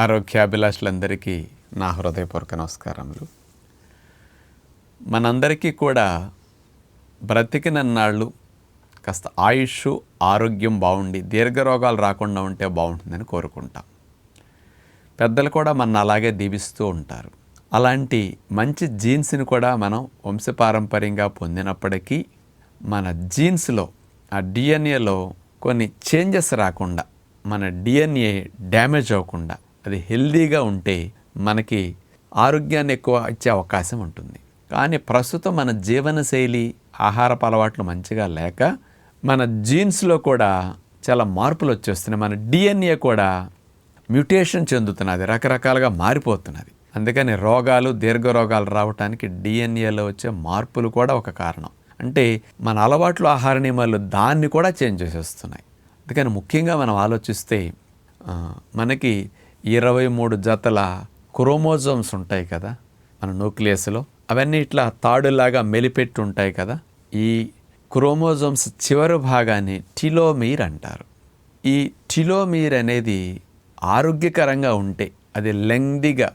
ఆరోగ్యాభిలాషులందరికీ నా హృదయపూర్వక నమస్కారములు. మనందరికీ కూడా బ్రతికినన్నాళ్ళు కాస్త ఆయుష్ ఆరోగ్యం బాగుండి దీర్ఘరోగాలు రాకుండా ఉంటే బాగుంటుందని కోరుకుంటాం. పెద్దలు కూడా మన అలాగే దీవిస్తూ ఉంటారు. అలాంటి మంచి జీన్స్ని కూడా మనం వంశపారంపర్యంగా పొందినప్పటికీ మన జీన్స్లో ఆ డిఎన్ఏలో కొన్ని చేంజెస్ రాకుండా మన డిఎన్ఏ డ్యామేజ్ అవ్వకుండా అది హెల్దీగా ఉంటే మనకి ఆరోగ్యాన్ని ఎక్కువ ఇచ్చే అవకాశం ఉంటుంది. కానీ ప్రస్తుతం మన జీవనశైలి ఆహారపు అలవాట్లు మంచిగా లేక మన జీన్స్లో కూడా చాలా మార్పులు వచ్చేస్తున్నాయి. మన డిఎన్ఏ కూడా మ్యూటేషన్ చెందుతున్నది రకరకాలుగా మారిపోతున్నది. అందుకని రోగాలు దీర్ఘ రోగాలు రావడానికి డిఎన్ఏలో వచ్చే మార్పులు కూడా ఒక కారణం. అంటే మన అలవాట్లు ఆహార నియమాలు దాన్ని కూడా చేంజ్ చేసేస్తున్నాయి. అందుకని ముఖ్యంగా మనం ఆలోచిస్తే మనకి ఇరవై మూడు జతల క్రోమోజోమ్స్ ఉంటాయి కదా మన న్యూక్లియస్లో. అవన్నీ ఇట్లా తాడులాగా మెలిపెట్టి ఉంటాయి కదా. ఈ క్రోమోజోమ్స్ చివరి భాగాన్ని టిలోమీర్ అంటారు. ఈ టిలోమీర్ అనేది ఆరోగ్యకరంగా ఉంటే అది లెంగ్దిగా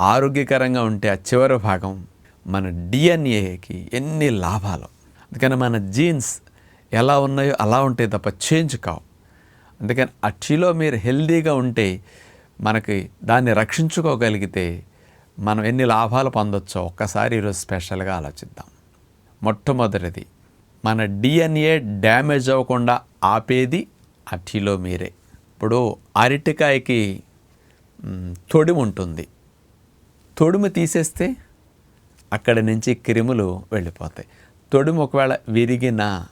ఆరోగ్యకరంగా ఉంటే ఆ చివరి భాగం మన డిఎన్ఏకి ఎన్ని లాభాలు. అందుకని మన జీన్స్ ఎలా ఉన్నాయో అలా ఉంటాయి తప్ప చేంజ్ కావు. అందుకని ఆ టిలోమీర్ హెల్దీగా ఉంటే మనకి దాన్ని రక్షించుకోగలిగితే మనం ఎన్ని లాభాలు పొందొచ్చో ఒక్కసారి ఈరోజు స్పెషల్గా ఆలోచిద్దాం. మొట్టమొదటిది మన డిఎన్ఏ డ్యామేజ్ అవ్వకుండా ఆపేది ఆ టిలోమీరే ఇప్పుడు అరటికాయకి తొడిమి ఉంటుంది. తొడుము తీసేస్తే అక్కడి నుంచి క్రిములు వెళ్ళిపోతాయి. తొడుము ఒకవేళ విరిగిన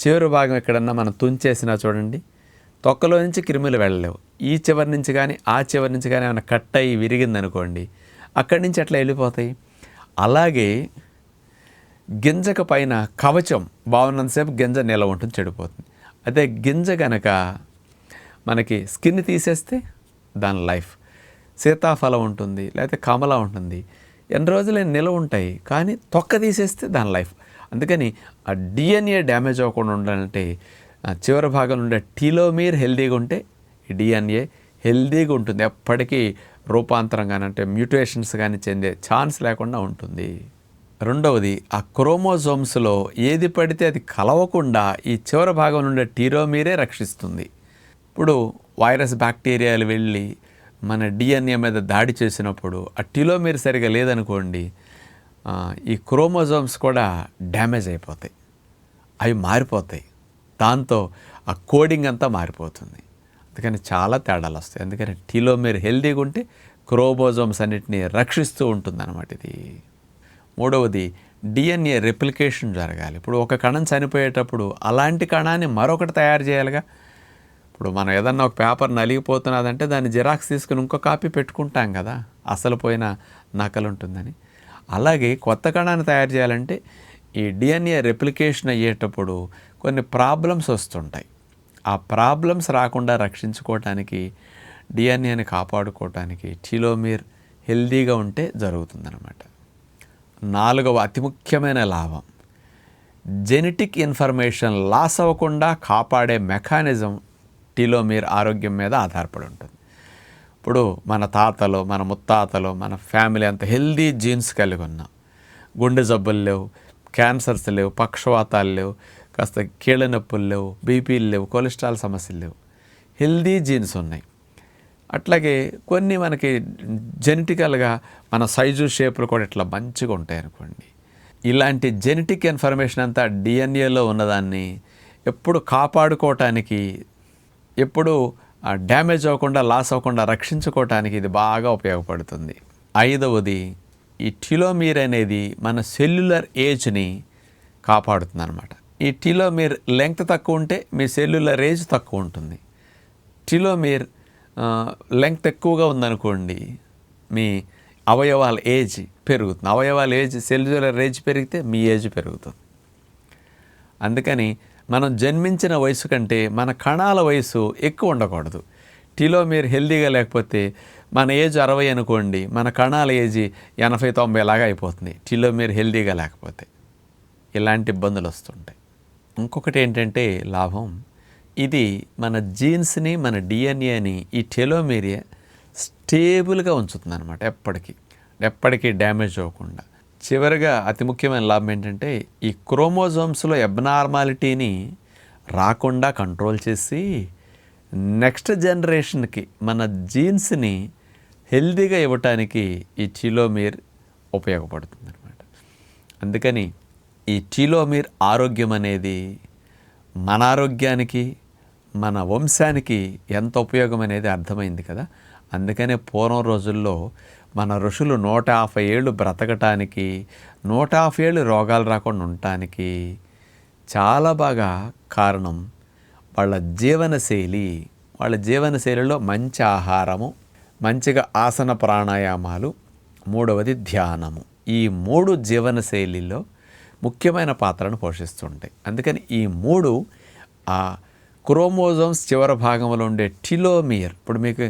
చివరి భాగం ఎక్కడన్నా మనం తుంచేసినా చూడండి తొక్కలో నుంచి క్రిములు వెళ్ళలేవు. ఈ చివరి నుంచి కానీ ఆ చివరి నుంచి కానీ ఏమైనా కట్ అయ్యి విరిగిందనుకోండి అక్కడి నుంచి అట్లా వెళ్ళిపోతాయి. అలాగే గింజక పైన కవచం బాగున్నంతసేపు గింజ నిలవ ఉంటుంది చెడిపోతుంది. అదే గింజ గనక మనకి స్కిన్ తీసేస్తే దాని లైఫ్. సీతాఫలం ఉంటుంది లేకపోతే కమల ఉంటుంది. ఎన్ని రోజులు నిలవ ఉంటాయి కానీ తొక్క తీసేస్తే దాని లైఫ్. అందుకని ఆ డిఎన్ఏ డ్యామేజ్ అవ్వకుండా ఉండాలంటే చివరి భాగంలో ఉండే టీలోమీర్ హెల్దీగా ఉంటే ఈ డిఎన్ఏ హెల్దీగా ఉంటుంది. ఎప్పటికీ రూపాంతరం కానీ అంటే మ్యూటేషన్స్ కానీ చెందే ఛాన్స్ లేకుండా ఉంటుంది. రెండవది ఆ క్రోమోజోమ్స్లో ఏది పడితే అది కలవకుండా ఈ చివరి భాగం నుండే టీరోమీరే రక్షిస్తుంది. ఇప్పుడు వైరస్ బ్యాక్టీరియాలు వెళ్ళి మన డిఎన్ఏ మీద దాడి చేసినప్పుడు ఆ టీలోమీర్ సరిగా లేదనుకోండి ఈ క్రోమోజోమ్స్ కూడా డ్యామేజ్ అయిపోతాయి. అవి మారిపోతాయి. దాంతో ఆ కోడింగ్ అంతా మారిపోతుంది. అందుకని చాలా తేడాలు వస్తాయి అందుకని టిలోమీర్ హెల్దీగా ఉంటే క్రోబోజోమ్స్ అన్నిటిని రక్షిస్తూ ఉంటుందన్నమాట ఇది. మూడవది డిఎన్ఏ రెప్లికేషన్ జరగాలి. ఇప్పుడు ఒక కణం చనిపోయేటప్పుడు అలాంటి కణాన్ని మరొకటి తయారు చేయాలిగా. ఇప్పుడు మనం ఏదన్నా ఒక పేపర్ నలిగిపోతున్నదంటే దాన్ని జిరాక్స్ తీసుకుని ఇంకో కాపీ పెట్టుకుంటాం కదా అసలు పోయిన నకలు ఉంటుందని అలాగే కొత్త కణాన్ని తయారు చేయాలంటే ఈ డిఎన్ఏ రెప్లికేషన్ అయ్యేటప్పుడు కొన్ని ప్రాబ్లమ్స్ వస్తుంటాయి. ఆ ప్రాబ్లమ్స్ రాకుండా రక్షించుకోవటానికి డిఎన్ఏని కాపాడుకోవటానికి టిలోమీర్ హెల్దీగా ఉంటే జరుగుతుందన్నమాట. నాలుగవ అతి ముఖ్యమైన లాభం. జెనెటిక్ ఇన్ఫర్మేషన్ లాస్ అవ్వకుండా కాపాడే మెకానిజం టీలోమీర్ ఆరోగ్యం మీద ఆధారపడి ఉంటుంది. ఇప్పుడు మన తాతలు మన ముత్తాతలు మన ఫ్యామిలీ అంత హెల్దీ జీన్స్ కలిగి ఉన్నాం. గుండె జబ్బులు లేవు క్యాన్సర్స్ లేవు పక్షవాతాలు లేవు. కాస్త కీళ్ళ నొప్పులు లేవు బీపీలు లేవు కొలెస్ట్రాల్ సమస్యలు లేవు. హెల్దీ జీన్స్ ఉన్నాయి. అట్లాగే కొన్ని మనకి జెనెటికల్గా మన సైజు షేపులు కూడా ఇట్లా మంచిగా ఉంటాయి అనుకోండి. ఇలాంటి జెనెటిక్ ఇన్ఫర్మేషన్ అంతా డిఎన్ఏలో ఉన్నదాన్ని ఎప్పుడు కాపాడుకోవటానికి ఎప్పుడు డ్యామేజ్ అవ్వకుండా లాస్ అవ్వకుండా రక్షించుకోవటానికి ఇది బాగా ఉపయోగపడుతుంది. ఐదవది ఈ టిలోమీర్ అనేది మన సెల్యులర్ ఏజ్ని కాపాడుతుంది అనమాట ఈ టిలోమీర్ లెంగ్త్ తక్కువ ఉంటే మీ సెల్యులర్ ఏజ్ తక్కువ ఉంటుంది. టిలోమీర్ లెంగ్త్ ఎక్కువగా ఉందనుకోండి మీ అవయవాల ఏజ్ పెరుగుతుంది. అవయవాల ఏజ్ సెల్యులర్ ఏజ్ పెరిగితే మీ ఏజ్ పెరుగుతుంది. అందుకని మనం జన్మించిన వయసు కంటే మన కణాల వయసు ఎక్కువ ఉండకూడదు. టీలో మీరు హెల్దీగా లేకపోతే మన ఏజ్ అరవై అనుకోండి మన కణాల ఏజ్ ఎనభై తొంభై లాగా అయిపోతుంది. టీలో మీరు హెల్దీగా లేకపోతే ఇలాంటి ఇబ్బందులు వస్తుంటాయి. ఇంకొకటి ఏంటంటే లాభం. ఇది మన జీన్స్ని మన డిఎన్ఏని ఈ టెలోమీరియా స్టేబుల్గా ఉంచుతుంది అనమాట ఎప్పటికీ. ఎప్పటికీ డ్యామేజ్ అవ్వకుండా. చివరిగా అతి ముఖ్యమైన లాభం ఏంటంటే ఈ క్రోమోజోమ్స్లో ఎబ్నార్మాలిటీని రాకుండా కంట్రోల్ చేసి నెక్స్ట్ జనరేషన్కి మన జీన్స్ని హెల్దీగా ఇవ్వటానికి ఈ టీలోమీర్ ఉపయోగపడుతుంది అనమాట అందుకని ఈ టీలోమీర్ ఆరోగ్యం అనేది మన ఆరోగ్యానికి మన వంశానికి ఎంత ఉపయోగం అనేది అర్థమైంది కదా. అందుకనే పూర్వం రోజుల్లో మన ఋషులు నూట యాభై ఏళ్ళు బ్రతకటానికి నూట యాభై ఏళ్ళు రోగాలు రాకుండా ఉండటానికి చాలా బాగా కారణం వాళ్ళ జీవనశైలి. వాళ్ళ జీవనశైలిలో మంచి ఆహారము మంచిగా ఆసన ప్రాణాయామాలు మూడవది ధ్యానము. ఈ మూడు జీవనశైలిలో ముఖ్యమైన పాత్రను పోషిస్తుంటాయి అందుకని ఈ మూడు ఆ క్రోమోజోమ్స్ చివరి భాగంలో ఉండే టిలోమియర్ ఇప్పుడు మీకు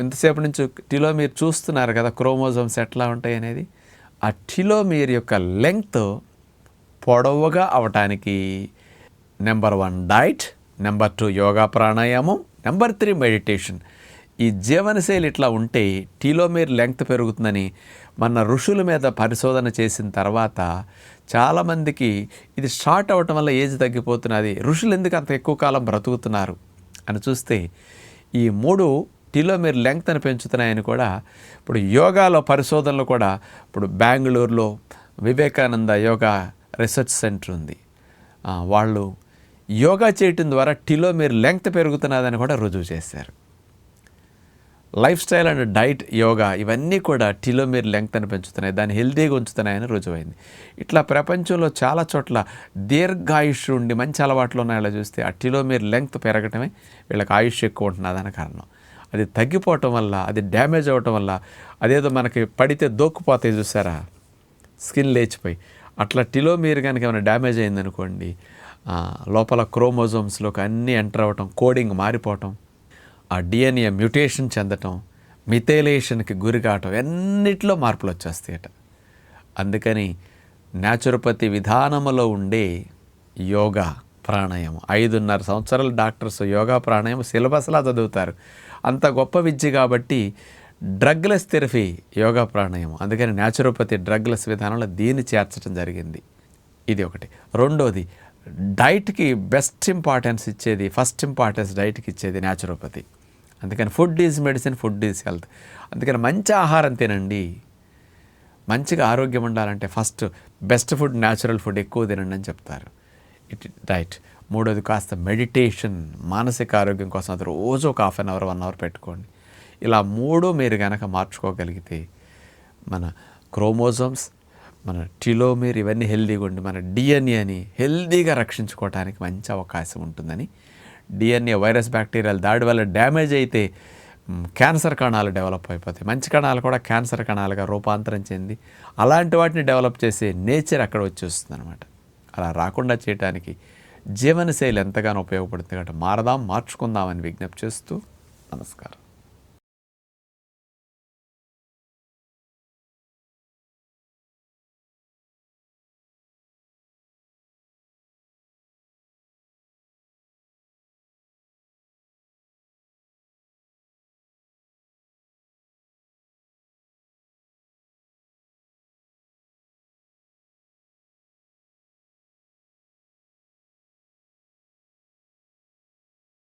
ఇంతసేపు నుంచి టిలోమియర్ చూస్తున్నారు కదా క్రోమోజోమ్స్ ఎట్లా ఉంటాయి అనేది? ఆ టిలోమియర్ యొక్క లెంగ్త్ పొడవుగా అవటానికి number one diet number two yoga pranayama number three meditation. ఈ జీవనశైలి ఇట్లా ఉంటే టీలోమీర్ లెంగ్త్ పెరుగుతుందని మన ఋషుల మీద పరిశోధన చేసిన తర్వాత చాలామందికి ఇది షార్ట్ అవ్వటం వల్ల ఏజ్ తగ్గిపోతున్నది. ఋషులు ఎందుకు అంత ఎక్కువ కాలం బ్రతుకుతున్నారు అని చూస్తే ఈ మూడు టీలోమీర్ లెంగ్త్ని పెంచుతున్నాయని కూడా ఇప్పుడు యోగాలో పరిశోధనలు కూడా ఇప్పుడు బెంగళూరులో వివేకానంద యోగా రీసెర్చ్ సెంటర్ ఉంది. వాళ్ళు యోగా చేయటం ద్వారా టీలోమీర్ లెంగ్త్ పెరుగుతున్నదని కూడా రుజువు చేశారు. Lifestyle and diet yoga ఇవన్నీ కూడా టిలోమీర్ లెంగ్త్ అని పెంచుతున్నాయి దాన్ని హెల్తీగా ఉంచుతున్నాయని రుజువైంది. ఇట్లా ప్రపంచంలో చాలా చోట్ల దీర్ఘాయుష్ ఉండి మంచి అలవాట్లు ఉన్నాయో చూస్తే ఆ టిలోమీర్ లెంగ్త్ పెరగటమే వీళ్ళకి ఆయుష్ ఎక్కువ ఉంటున్నదని కారణం. అది తగ్గిపోవటం వల్ల అది డ్యామేజ్ అవ్వటం వల్ల అదేదో మనకి పడితే దోక్కుపోతాయి చూసారా? స్కిన్ లేచిపోయి. అట్లా టిలోమీర్ కనుక ఏమైనా డ్యామేజ్ అయిందనుకోండి లోపల క్రోమోజోమ్స్లోకి అన్నీ ఎంటర్ అవ్వటం కోడింగ్ మారిపోవటం ఆ డిఎన్ఏ మ్యూటేషన్ చెందటం మిథైలేషన్కి గురి కావటం అన్నిట్లో మార్పులు వచ్చేస్తాయట అందుకని న్యాచురోపతి విధానములో ఉండే యోగా ప్రాణాయామం. ఐదున్నర సంవత్సరాల డాక్టర్స్ యోగా ప్రాణాయామం సిలబస్లా చదువుతారు. అంత గొప్ప విద్య కాబట్టి డ్రగ్లెస్ థెరపీ యోగా ప్రాణాయామం. అందుకని న్యాచురోపతి డ్రగ్లెస్ విధానంలో దీన్ని చేర్చడం జరిగింది. ఇది ఒకటి. రెండోది డైట్కి బెస్ట్ ఇంపార్టెన్స్ ఇచ్చేది ఫస్ట్ ఇంపార్టెన్స్ డైట్కి ఇచ్చేది న్యాచురోపతి అందుకని food is medicine food is health. అందుకని మంచి ఆహారం తినండి. మంచిగా ఆరోగ్యం ఉండాలంటే first best food natural food ఎక్కువ తినండి అని చెప్తారు. ఇట్ డైట్ మూడోది కాస్త మెడిటేషన్ మానసిక ఆరోగ్యం కోసం అది రోజు ఒక half an hour one hour పెట్టుకోండి. ఇలా మూడు మీరు కనుక మార్చుకోగలిగితే మన క్రోమోజోమ్స్ మన టిలోమీర్ ఇవన్నీ హెల్దీగా ఉండి మన డిఎన్ఏని హెల్దీగా రక్షించుకోవడానికి మంచి అవకాశం ఉంటుందని డిఎన్ఏ వైరస్ బ్యాక్టీరియల్ దాడి వల్ల డ్యామేజ్ అయితే క్యాన్సర్ కణాలు డెవలప్ అయిపోతాయి. మంచి కణాలు కూడా క్యాన్సర్ కణాలుగా రూపాంతరం చెంది అలాంటి వాటిని డెవలప్ చేసే నేచర్ అక్కడ వచ్చేస్తుంది అనమాట అలా రాకుండా చేయడానికి జీవనశైలి ఎంతగానో ఉపయోగపడుతుంది కాబట్టి మారదాం మార్చుకుందామని విజ్ఞప్తి చేస్తూ నమస్కారం.